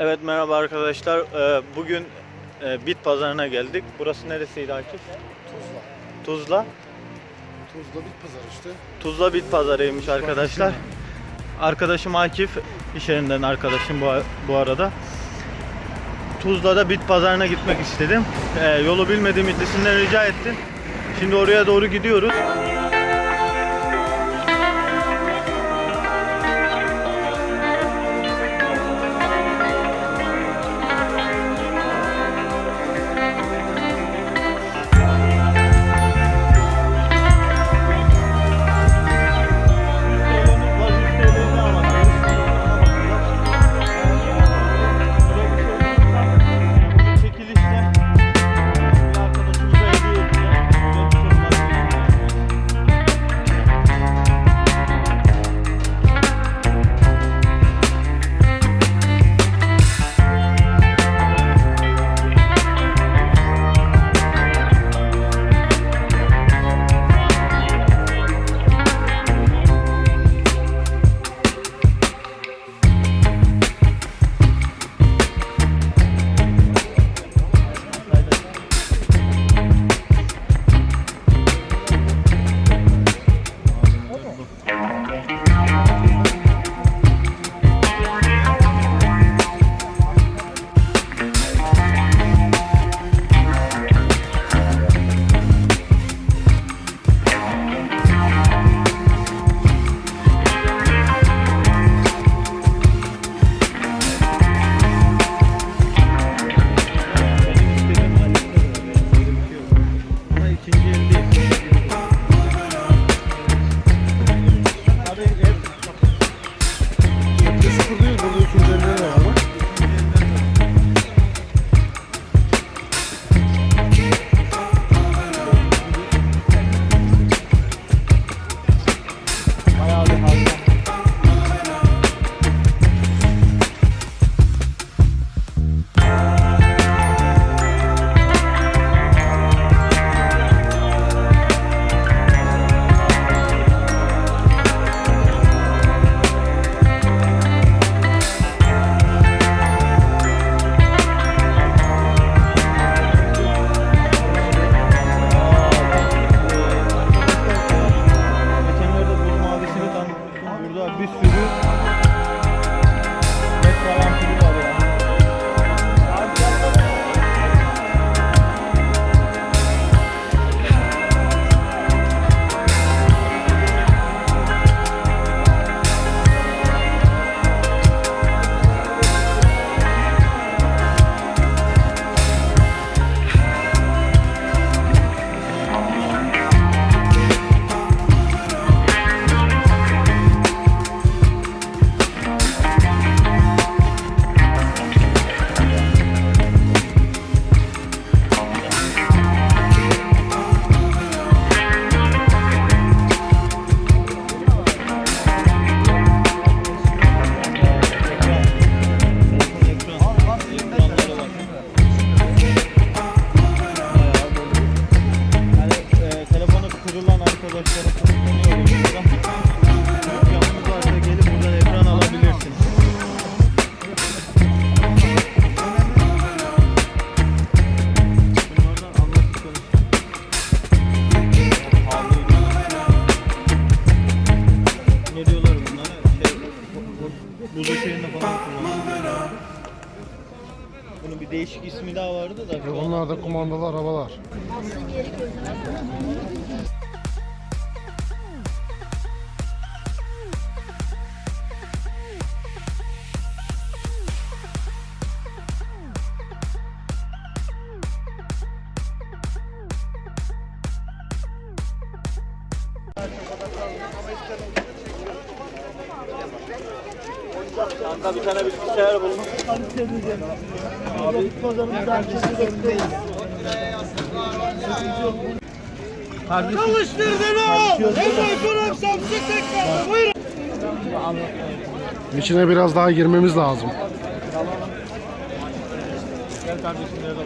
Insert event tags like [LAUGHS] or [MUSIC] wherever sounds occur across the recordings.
Evet merhaba arkadaşlar. Ee, Bugün e, bit pazarına geldik. Burası neresiydi Akif? Tuzla. Tuzla. Tuzla bit pazarı işte. Tuzla bit pazarıymış arkadaşlar. Arkadaşım Akif, iş yerinden arkadaşım bu, bu arada. Tuzla'da bit pazarına gitmek istedim. Ee, yolu bilmediğim iddisinden rica ettim. Şimdi oraya doğru gidiyoruz. Kanka bir tane bilgisayar buldum. Abi pazarımızda Kardeşim. Çalıştırdın o. Hemen kurum samsı tekrar. Buyurun. İçine biraz daha girmemiz lazım. Gel kardeşim nerede.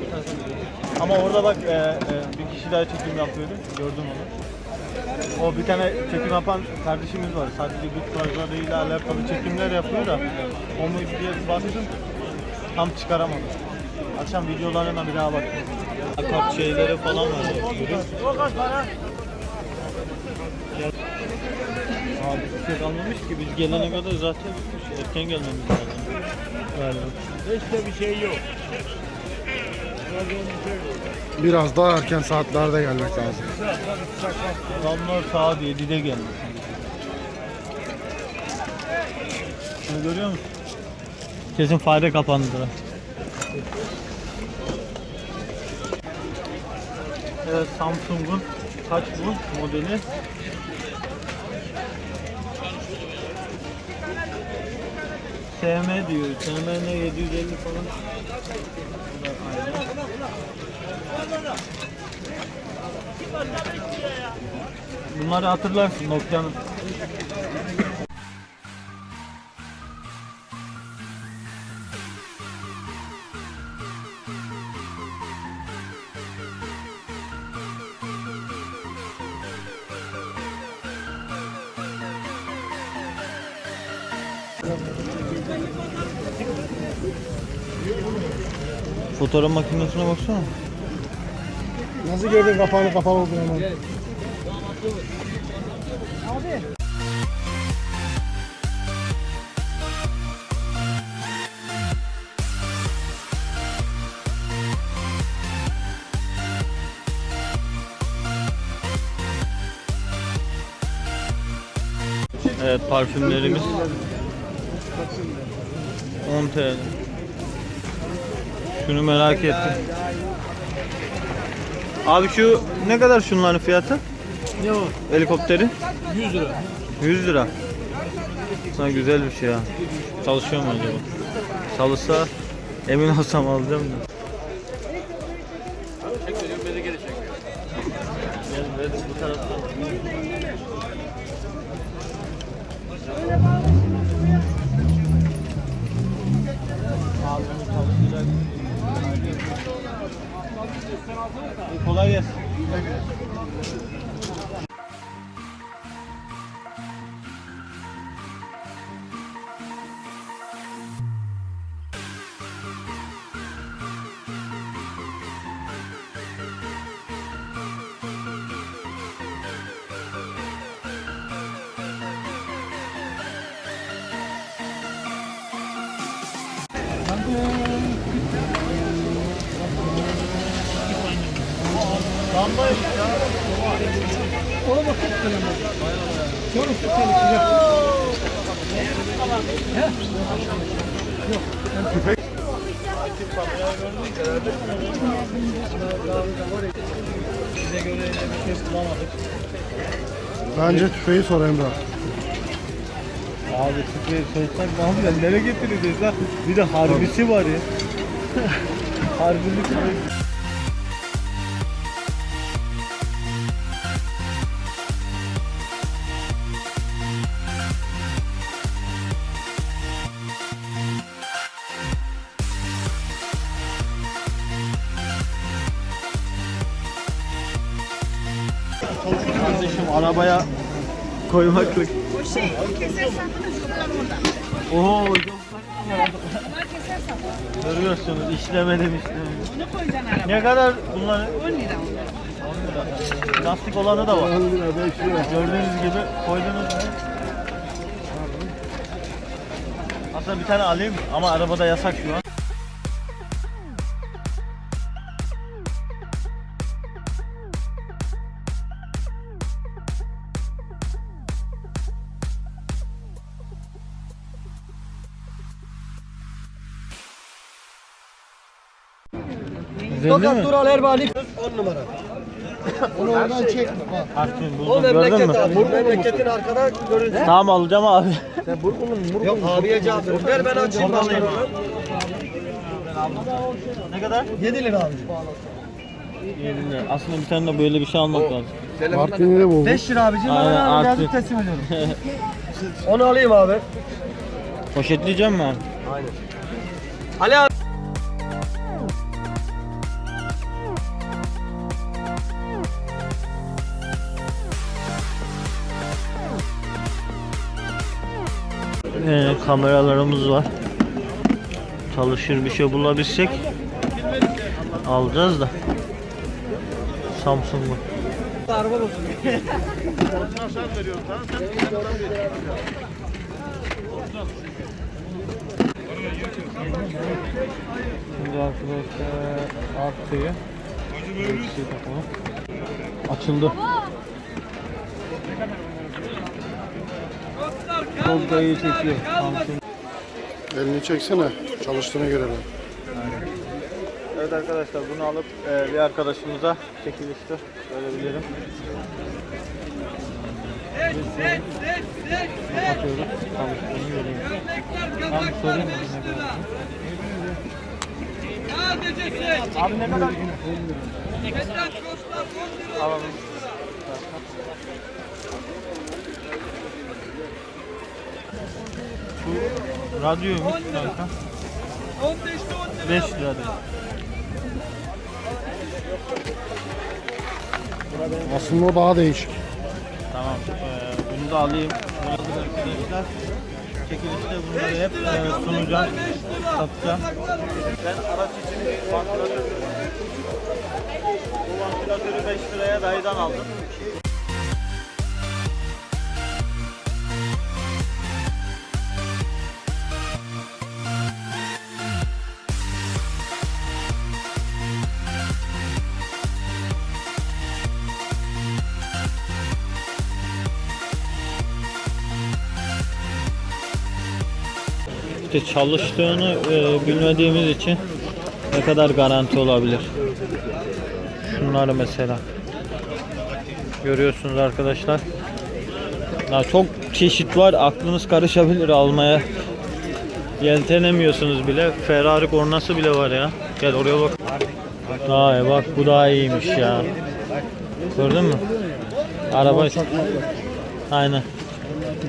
Ama orada bak e, e, bir kişi daha çekim yapıyordu. Gördüm onu. O bir tane çekim yapan kardeşimiz var. Sadece güç pazarıyla alakalı çekimler yapıyor da. O mu diye baktım. tam çıkaramadım. Akşam videolarına bir daha baktım. Kart şeyleri falan var. Görüyor musun? Abi bir şey kalmamış ki biz gelene kadar zaten bitmiş. Erken gelmemiz lazım. Galiba. Hiç bir şey yok. Biraz daha erken saatlerde gelmek lazım. Adamlar saat 7'de gelmiş. Şunu görüyor musun? Kesin fare kapandı. Evet Samsung'un kaç bu modeli? SM diyor. SM ne 750 falan. Bunları hatırlarsın Nokia'nın. Fotoğraf makinesine baksana. Nasıl gördün kapağını kapalı olduğunu hemen? Evet parfümlerimiz 10 TL. Şunu merak ettim. Abi şu ne kadar şunların fiyatı? Ne o? Helikopteri? 100 lira. 100 lira. Sana güzel bir şey ya. Çalışıyor mu acaba? Çalışsa emin olsam alacağım da. Gel, gel, bu taraftan. Kolay gelsin. 감사합니다. Lambaymış ya. Ona bakıp Sonra su Bize göre bir şey bulamadık. Bence tüfeği sor Emrah. Abi tüfeği soysak ne yapacağız? Nereye getireceğiz lan? Bir de harbisi var ya. [LAUGHS] Harbili tüfek. Kardeşim arabaya koymaklık. O şey, o keser sapını şuradan oradan. Oo çok. Görüyorsunuz işlemedim işlemedim. Bunu koyacaksın arabaya. Ne kadar bunlar? 10 lira onlar. Lastik olanı da var. 10 lira 5 lira. Gördüğünüz gibi koydunuz mu? Aslında bir tane alayım ama arabada yasak şu an. Tokat Dural Erbalik 10 numara. Onu oradan çekme bak. O buldum gördün memleket abi. Bu memleketin arkada görüntü. Tamam alacağım abi. Yok abiye cevap ver. Ver ben açayım alayım. Ne kadar? 7 lira abi. 7 lira. Aslında bir tane de böyle bir şey almak lazım. Artvin'i de bulduk. 5 lira abicim. Aynen, Aynen, abi geldik teslim ediyorum. [LAUGHS] Onu alayım abi. Poşetleyeceğim mi abi? Ali abi. Ee, kameralarımız var. Çalışır bir şey bulabilsek alacağız da. Samsung bu. Şimdi arkadaşlar artıyı. Açıldı. Çok da iyi çekiyor. Samsung. Elini çeksene. Çalıştığını görelim. Evet arkadaşlar bunu alıp e, bir arkadaşımıza çekiliştir. Verebilirim. Kapatıyoruz. Çalıştığını göreyim. Ben sorayım mı? Ne kadar? Abi ne kadar? Alalım. Şu radyoymuş kanka. 5 lira. Aslında o daha değişik. Tamam. Ee, bunu da alayım. Aldık arkadaşlar. Çekilişte bunları hep e, sunacağım. Satacağım. Ben araç için bir vantilatör Bu vantilatörü 5 liraya dayıdan aldım. İşte çalıştığını e, bilmediğimiz için ne kadar garanti olabilir? Şunları mesela. Görüyorsunuz arkadaşlar. Ya çok çeşit var. Aklınız karışabilir almaya. Yeltenemiyorsunuz bile. Ferrari kornası bile var ya. Gel oraya bak. Ay bak bu daha iyiymiş ya. Gördün mü? Araba Aynen.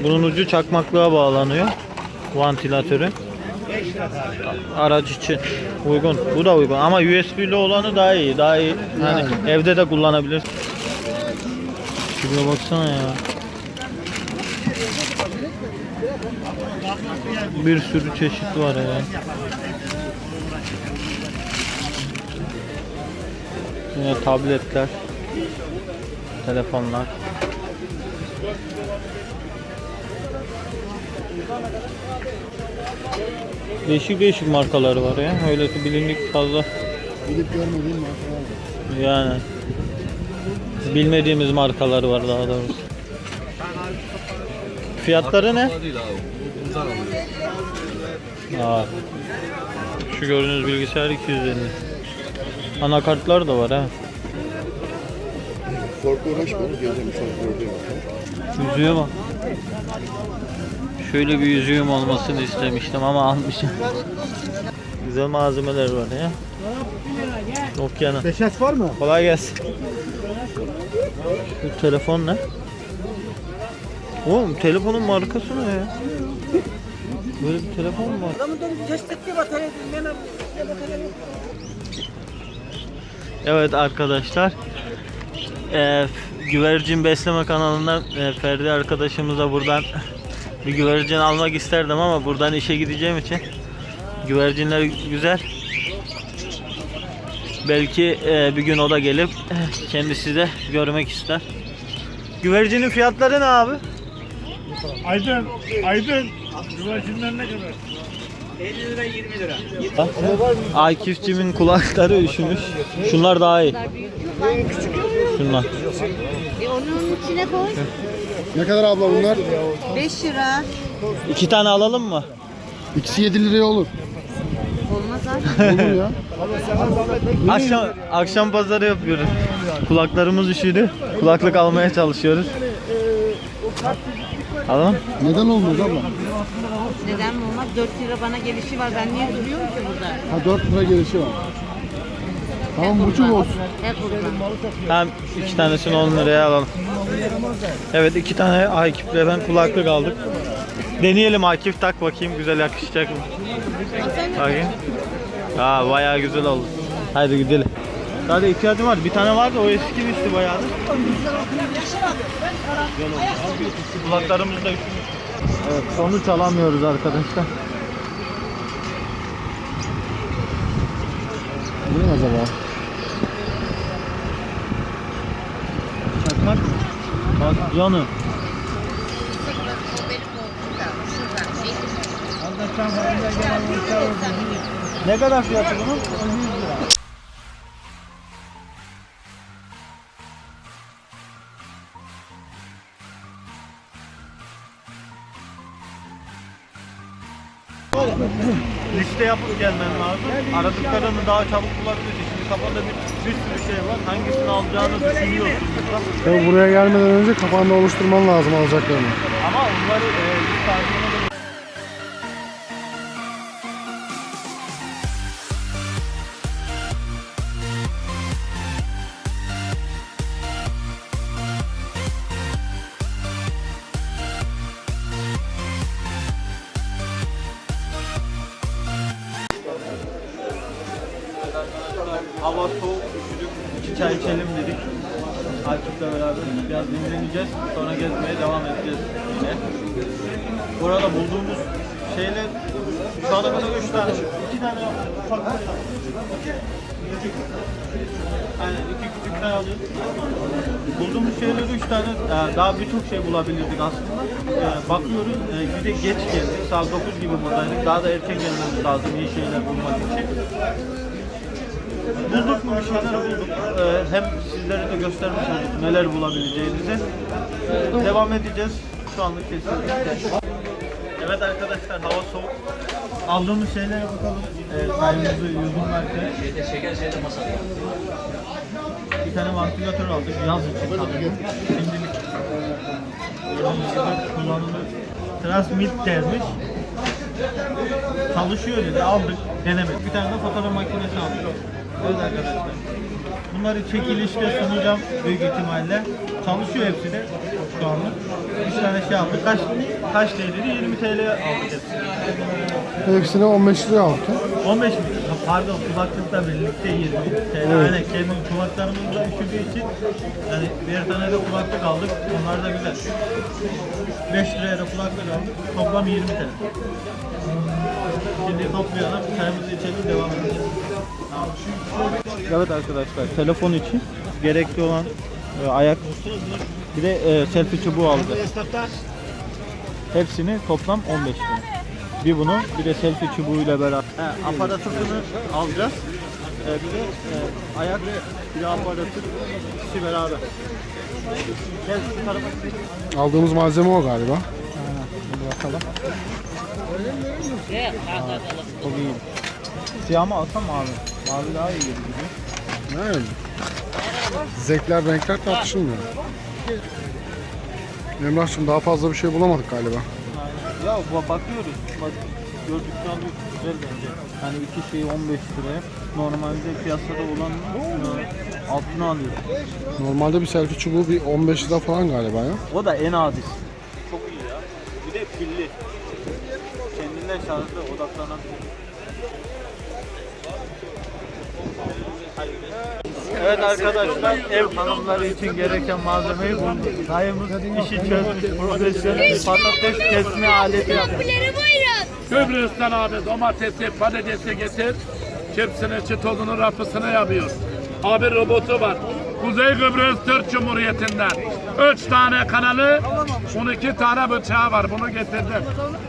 Bunun ucu çakmaklığa bağlanıyor. Vantilatörü. Araç için uygun. Bu da uygun ama USB'li olanı daha iyi. Daha iyi. Yani evde de kullanabilir. Şuraya baksana ya. Bir sürü çeşit var ya. Yine tabletler, telefonlar. Değişik değişik markaları var ya. Öyle ki bilindik fazla Bilip görmediğim markalar var. yani bilmediğimiz markaları var daha doğrusu. Fiyatları ne? Aa. Şu gördüğünüz bilgisayar 250. Anakartlar da var ha. Korku uğraşma. Geleceğim sonra gördüğüm Yüzüğe bak. Şöyle bir yüzüğüm olmasını istemiştim ama almışım. Güzel malzemeler var ya. Nokia'nın. Beşes var mı? Kolay gelsin. Bu telefon ne? Oğlum telefonun markası ne ya? Böyle bir telefon mu var? Evet arkadaşlar. Ee, güvercin besleme kanalından e, Ferdi arkadaşımıza buradan bir güvercin almak isterdim ama buradan işe gideceğim için güvercinler güzel. Belki e, bir gün o da gelip e, kendisi de görmek ister. Güvercinin fiyatları ne abi? Aydın, Aydın. Güvercinler ne kadar? Akifcimin kulakları üşümüş. Şunlar daha iyi. Şunlar. E onun içine koy. Ne kadar abla bunlar? 5 lira. İki tane alalım mı? İkisi 7 liraya olur. Olmaz abi. [LAUGHS] Olur ya. Akşam akşam pazarı yapıyoruz. Kulaklarımız üşüdü. Kulaklık almaya çalışıyoruz. Alalım. Neden olmaz abla? Neden mi olmaz? 4 lira bana gelişi var. Ben niye duruyorum ki burada? Ha 4 lira gelişi var. Tamam buçuk olsun. Hep burada. Tamam iki tanesini 10 liraya alalım. Evet iki tane Akif'le ben kulaklık aldık. Deneyelim Akif tak bakayım güzel yakışacak mı? Bakayım. Aa bayağı güzel oldu. Hadi gidelim. Sadece ihtiyacım var. Bir tane vardı o eskimişti bayağı. Güzel oldu. Kulaklarımız da üşümüş. Evet sonuç alamıyoruz arkadaşlar. acaba? Bak yanı. Ne kadar fiyatı bunun? 100 lira. Liste yapıp gelmen lazım. Aradıklarını daha çabuk bulabilirsin. Kafanda bir, bir sürü şey var. Hangisini alacağını düşünüyorsun. Ya buraya gelmeden önce kafanda oluşturman lazım alacaklarını. Ama onları e, liste İçelim dedik. Akif'le beraber biraz dinleneceğiz. Sonra gezmeye devam edeceğiz yine. Burada bulduğumuz şeyler şu ana kadar üç tane, iki tane ufak. Aynen iki küçük tane alıyoruz. Bulduğumuz şeyler üç tane, e, daha birçok şey bulabilirdik aslında. E, bakıyoruz, e, bir de geç geldik. Saat 9 gibi buradaydık. Daha da erken gelmemiz lazım iyi şeyler bulmak için. Bulduk mu bir şeyler bulduk. Ee, hem sizlere de göstermiş olduk neler bulabileceğimizi. Ee, devam edeceğiz. Şu anlık kesinlikle. Evet arkadaşlar hava soğuk. Aldığımız şeylere bakalım. Ee, sayımızı yudumlarken. Bir tane vantilatör aldık yaz için tabii. Şimdilik gibi kullanılıyor. Transmit dermiş. Çalışıyor dedi aldık denemedik. Bir tane de fotoğraf makinesi aldık. Evet arkadaşlar. Bunları çekilişte sunacağım büyük ihtimalle. Çalışıyor hepsi de şu anlık. Bir tane şey aldık. Kaç, kaç TL'ydi? 20 TL aldık hepsini. Hepsini 15 liraya aldık. 15 mi? Pardon kulaklıkla birlikte 20 TL. Aynen kendi kulaklarımızda üşüdüğü için yani bir tane de kulaklık aldık. Onlar da güzel. 5 liraya da kulaklık aldık. Toplam 20 TL. Şimdi toplayalım. Çayımızı içelim devam edelim. Evet arkadaşlar telefon için gerekli olan e, ayak bir de e, selfie çubuğu aldık. Hepsini toplam 15 lira. Bir bunu bir de selfie çubuğuyla beraber. He, aparatını alacağız. E, bir de e, ayak bir de aparatı ikisi beraber. Gel şu tarafa. Aldığımız malzeme o galiba. Hadi bakalım. Çok iyi. Siyah mı alsam mavi? Mavi daha iyi gibi. Yani zevkler renkler tartışılmıyor. Emrah'cığım daha fazla bir şey bulamadık galiba. Ya ba- bakıyoruz. Bak, gördükten. Güzel bence. Yani iki şeyi 15 liraya. Normalde piyasada olan altına alıyoruz. Normalde bir selfie çubuğu bir 15 lira falan galiba ya. O da en adisi. Çok iyi ya. Bir de pilli. Kendinden şarjlı odaklanan. Evet arkadaşlar ev hanımları için gereken malzemeyi bulduk. Dayımız işi çözmüş. Profesyonel bir patates kesme aleti yapmış. Kıbrıs'tan abi domatesi, patatesi getir. Çipsini, çıtozunu, rafısını yapıyor. Abi robotu var. Kuzey Kıbrıs Türk Cumhuriyeti'nden. Üç tane kanalı, 12 tane bıçağı var. Bunu getirdim.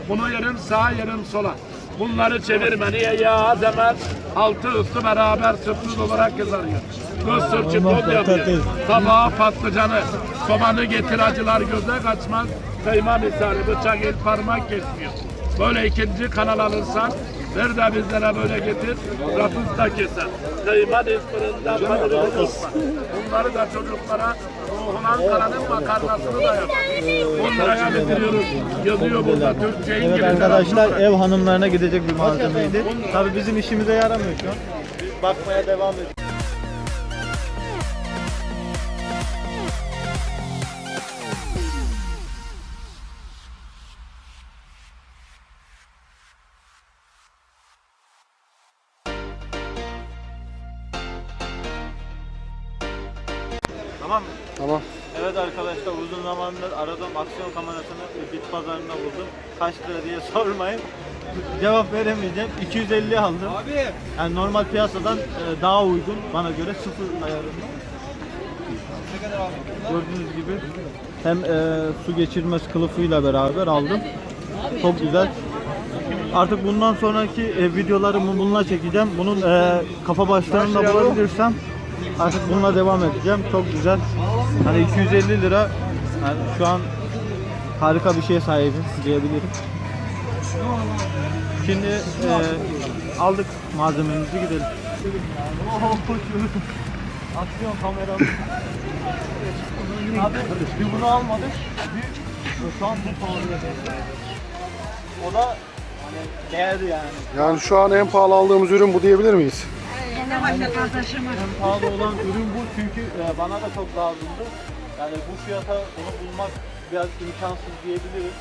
Bunu yerim sağa, yerim sola. Bunları çevirmeniye yağ, demet, altı üstü beraber sürpriz olarak kızarıyor. Mısır çıtol yapıyor. Tabağa patlıcanı, sobanı getir acılar göze kaçmaz. Kıyma misali bıçak el parmak kesmiyor. Böyle ikinci kanal alırsan ver de bizlere böyle getir. Rafız da keser. Kıyma fırında patates olmaz. Bunları da çocuklara ruhunan kanalın makarnasını da yapar. 10 liraya bitiriyoruz. Yazıyor burada Türkçe, Evet İngilizce. arkadaşlar ev hanımlarına gidecek bir malzemeydi. Tabi bizim işimize yaramıyor şu an. Biz bakmaya devam ediyoruz. Zamandır aradığım aksiyon kamerasını bit pazarında buldum. Kaç lira diye [LAUGHS] sormayın. cevap veremeyeceğim. 250 aldım. Yani normal piyasadan e, daha uygun bana göre sıfır ayarında. Gördüğünüz gibi hem e, su geçirmez kılıfıyla beraber aldım. Çok güzel. Artık bundan sonraki e, videolarımı bununla çekeceğim. Bunun e, kafa başlarını da bulabilirsem artık bununla devam edeceğim. Çok güzel. Hani 250 lira yani şu an harika bir şeye sahibim diyebilirim. Şimdi e, aldık malzememizi gidelim. Aksiyon kameram. Abi bir bunu almadık. Bir şu an bu pahalı. O da hani değer yani. Yani şu an en pahalı aldığımız ürün bu diyebilir miyiz? En pahalı olan ürün bu çünkü e, bana da çok lazımdı. Yani bu fiyata bunu bulmak biraz imkansız diyebiliriz.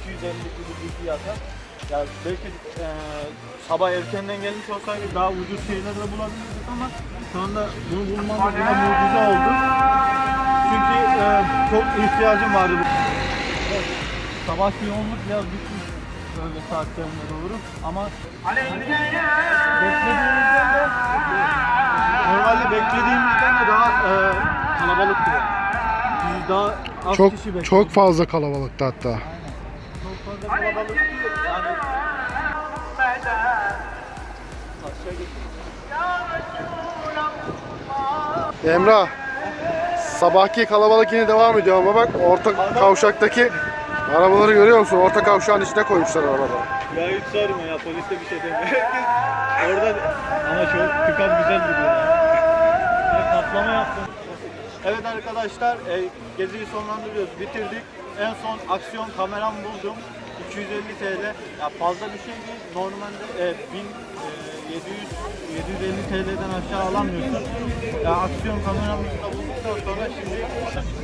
250 gibi bir fiyata. Ya belki e, sabah erkenden gelmiş olsaydık daha ucuz şeyler de bulabilirdik ama şu anda bunu bulmamız bile mucize oldu. Çünkü e, çok ihtiyacım vardı. Evet, sabahki yoğunluk biraz bitmiş böyle saatlerine doğru ama beklediğimizden de normalde beklediğimizden de daha e, kalabalıktı. Biz daha az Çok kişi bekledik. çok fazla kalabalıktı hatta. Çok fazla kalabalıktı. Yani. Emrah, sabahki kalabalık yine devam ediyor ama bak orta kavşaktaki arabaları görüyor musun? Orta kavşağın içine koymuşlar arabaları. Ya hiç sorma ya polis de bir şey demiyor. Orada ama çok pikap güzel duruyor. Ya kaplama yaptım. Evet arkadaşlar e, geziyi sonlandırıyoruz. Bitirdik. En son aksiyon kameram buldum. 250 TL. Ya fazla bir şey değil. Normalde e, 1000 e, 700 750 TL'den aşağı alamıyorsun. Ya aksiyon kameramızı da bulduktan sonra şimdi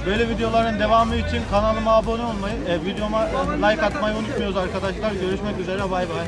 böyle videoların devamı için kanalıma abone olmayı, e, videoma like atmayı unutmuyoruz arkadaşlar. Görüşmek üzere. Bay bay.